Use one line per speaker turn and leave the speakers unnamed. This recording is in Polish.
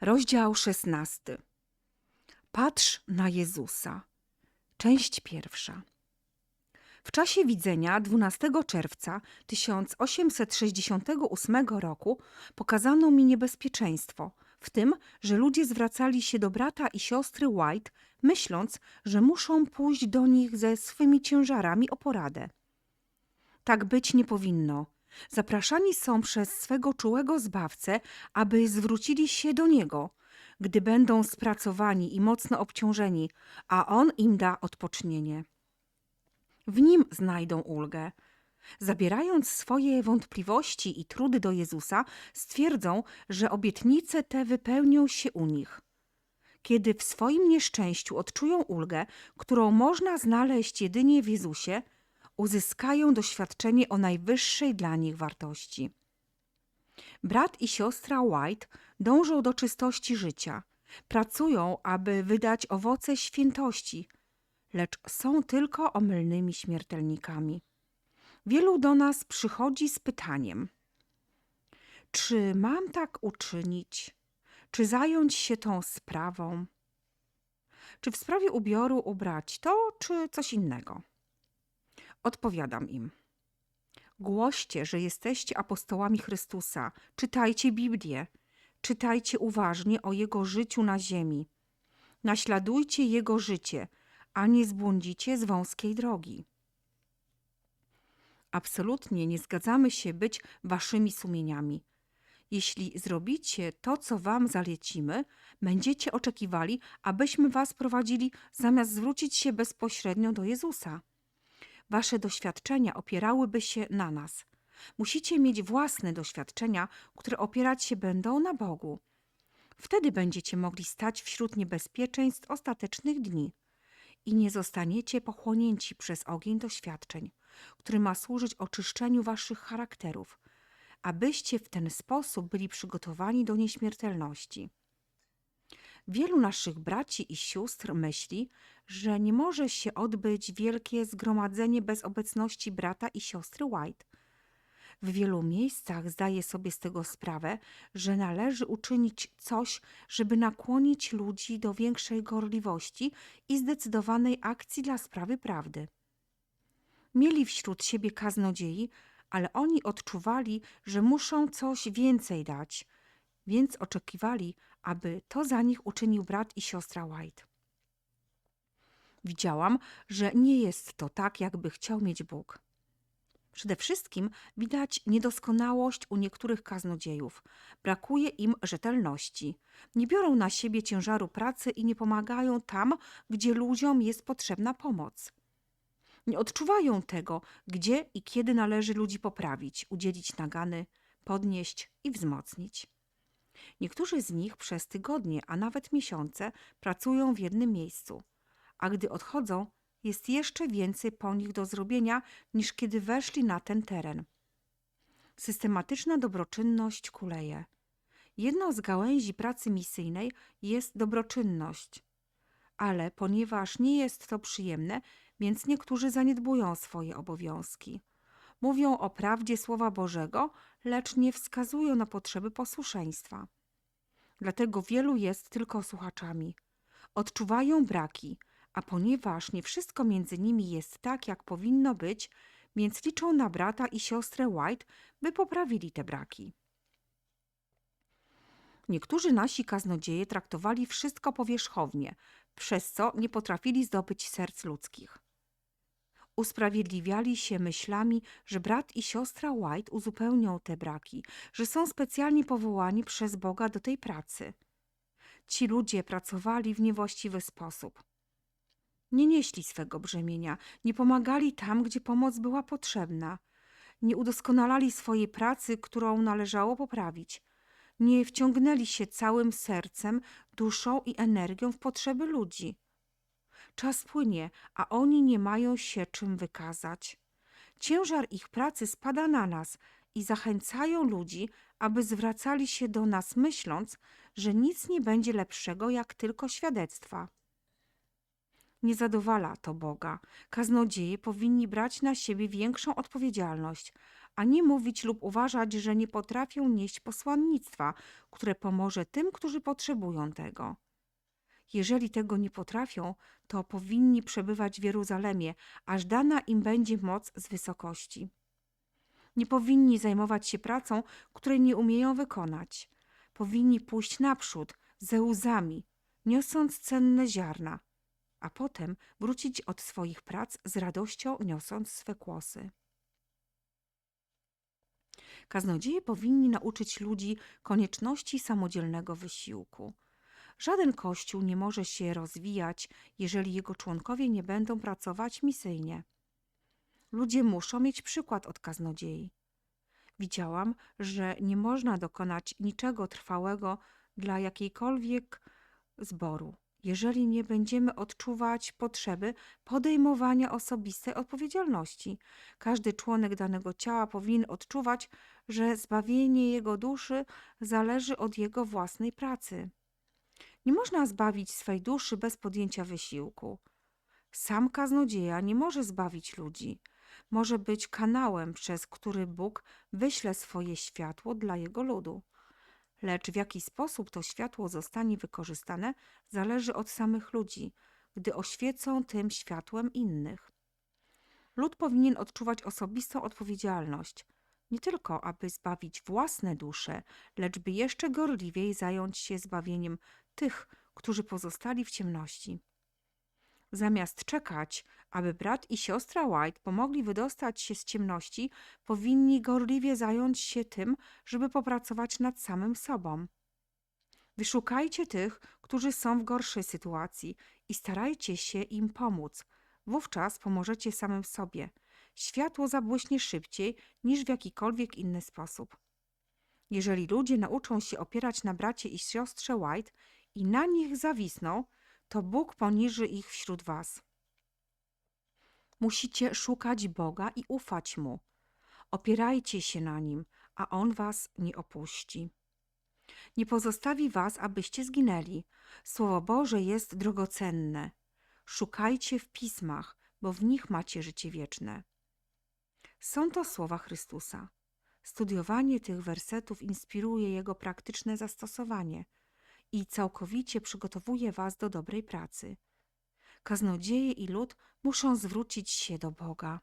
Rozdział 16. Patrz na Jezusa. Część pierwsza. W czasie widzenia 12 czerwca 1868 roku pokazano mi niebezpieczeństwo, w tym, że ludzie zwracali się do brata i siostry White, myśląc, że muszą pójść do nich ze swymi ciężarami o poradę. Tak być nie powinno. Zapraszani są przez swego czułego zbawcę, aby zwrócili się do niego, gdy będą spracowani i mocno obciążeni, a on im da odpocznienie. W nim znajdą ulgę. Zabierając swoje wątpliwości i trudy do Jezusa, stwierdzą, że obietnice te wypełnią się u nich. Kiedy w swoim nieszczęściu odczują ulgę, którą można znaleźć jedynie w Jezusie, uzyskają doświadczenie o najwyższej dla nich wartości. Brat i siostra White dążą do czystości życia, pracują, aby wydać owoce świętości, lecz są tylko omylnymi śmiertelnikami. Wielu do nas przychodzi z pytaniem: Czy mam tak uczynić? Czy zająć się tą sprawą? Czy w sprawie ubioru ubrać to, czy coś innego? Odpowiadam im. Głoście, że jesteście apostołami Chrystusa, czytajcie Biblię, czytajcie uważnie o Jego życiu na ziemi. Naśladujcie Jego życie, a nie zbłądzicie z wąskiej drogi. Absolutnie nie zgadzamy się być waszymi sumieniami. Jeśli zrobicie to, co wam zalecimy, będziecie oczekiwali, abyśmy was prowadzili, zamiast zwrócić się bezpośrednio do Jezusa. Wasze doświadczenia opierałyby się na nas. Musicie mieć własne doświadczenia, które opierać się będą na Bogu. Wtedy będziecie mogli stać wśród niebezpieczeństw ostatecznych dni i nie zostaniecie pochłonięci przez ogień doświadczeń, który ma służyć oczyszczeniu waszych charakterów, abyście w ten sposób byli przygotowani do nieśmiertelności. Wielu naszych braci i sióstr myśli, że nie może się odbyć wielkie zgromadzenie bez obecności brata i siostry White. W wielu miejscach zdaje sobie z tego sprawę, że należy uczynić coś, żeby nakłonić ludzi do większej gorliwości i zdecydowanej akcji dla sprawy prawdy. Mieli wśród siebie kaznodziei, ale oni odczuwali, że muszą coś więcej dać, więc oczekiwali, aby to za nich uczynił brat i siostra White. Widziałam, że nie jest to tak, jakby chciał mieć Bóg. Przede wszystkim widać niedoskonałość u niektórych kaznodziejów. Brakuje im rzetelności. Nie biorą na siebie ciężaru pracy i nie pomagają tam, gdzie ludziom jest potrzebna pomoc. Nie odczuwają tego, gdzie i kiedy należy ludzi poprawić, udzielić nagany, podnieść i wzmocnić. Niektórzy z nich przez tygodnie, a nawet miesiące pracują w jednym miejscu, a gdy odchodzą, jest jeszcze więcej po nich do zrobienia niż kiedy weszli na ten teren. Systematyczna dobroczynność kuleje. Jedną z gałęzi pracy misyjnej jest dobroczynność, ale ponieważ nie jest to przyjemne, więc niektórzy zaniedbują swoje obowiązki. Mówią o prawdzie Słowa Bożego, lecz nie wskazują na potrzeby posłuszeństwa. Dlatego wielu jest tylko słuchaczami. Odczuwają braki, a ponieważ nie wszystko między nimi jest tak, jak powinno być, więc liczą na brata i siostrę White, by poprawili te braki. Niektórzy nasi kaznodzieje traktowali wszystko powierzchownie, przez co nie potrafili zdobyć serc ludzkich. Usprawiedliwiali się myślami, że brat i siostra White uzupełnią te braki, że są specjalnie powołani przez Boga do tej pracy. Ci ludzie pracowali w niewłaściwy sposób. Nie nieśli swego brzemienia, nie pomagali tam, gdzie pomoc była potrzebna, nie udoskonalali swojej pracy, którą należało poprawić, nie wciągnęli się całym sercem, duszą i energią w potrzeby ludzi. Czas płynie, a oni nie mają się czym wykazać. Ciężar ich pracy spada na nas i zachęcają ludzi, aby zwracali się do nas, myśląc, że nic nie będzie lepszego jak tylko świadectwa. Nie zadowala to Boga. Kaznodzieje powinni brać na siebie większą odpowiedzialność, a nie mówić lub uważać, że nie potrafią nieść posłannictwa, które pomoże tym, którzy potrzebują tego. Jeżeli tego nie potrafią, to powinni przebywać w Jeruzalemie, aż dana im będzie moc z wysokości. Nie powinni zajmować się pracą, której nie umieją wykonać. Powinni pójść naprzód ze łzami, niosąc cenne ziarna, a potem wrócić od swoich prac z radością, niosąc swe kłosy. Kaznodzieje powinni nauczyć ludzi konieczności samodzielnego wysiłku. Żaden kościół nie może się rozwijać, jeżeli jego członkowie nie będą pracować misyjnie. Ludzie muszą mieć przykład od kaznodziei. Widziałam, że nie można dokonać niczego trwałego dla jakiejkolwiek zboru, jeżeli nie będziemy odczuwać potrzeby podejmowania osobistej odpowiedzialności. Każdy członek danego ciała powinien odczuwać, że zbawienie jego duszy zależy od jego własnej pracy. Nie można zbawić swej duszy bez podjęcia wysiłku. Sam kaznodzieja nie może zbawić ludzi. Może być kanałem, przez który Bóg wyśle swoje światło dla jego ludu. Lecz w jaki sposób to światło zostanie wykorzystane, zależy od samych ludzi, gdy oświecą tym światłem innych. Lud powinien odczuwać osobistą odpowiedzialność, nie tylko aby zbawić własne dusze, lecz by jeszcze gorliwiej zająć się zbawieniem tych, którzy pozostali w ciemności. Zamiast czekać, aby brat i siostra White pomogli wydostać się z ciemności, powinni gorliwie zająć się tym, żeby popracować nad samym sobą. Wyszukajcie tych, którzy są w gorszej sytuacji i starajcie się im pomóc. Wówczas pomożecie samym sobie. Światło zabłyśnie szybciej niż w jakikolwiek inny sposób. Jeżeli ludzie nauczą się opierać na bracie i siostrze White i na nich zawisną, to Bóg poniży ich wśród was. Musicie szukać Boga i ufać Mu. Opierajcie się na Nim, a On was nie opuści. Nie pozostawi was, abyście zginęli. Słowo Boże jest drogocenne. Szukajcie w pismach, bo w nich macie życie wieczne. Są to słowa Chrystusa. Studiowanie tych wersetów inspiruje jego praktyczne zastosowanie i całkowicie przygotowuje was do dobrej pracy. Kaznodzieje i lud muszą zwrócić się do Boga.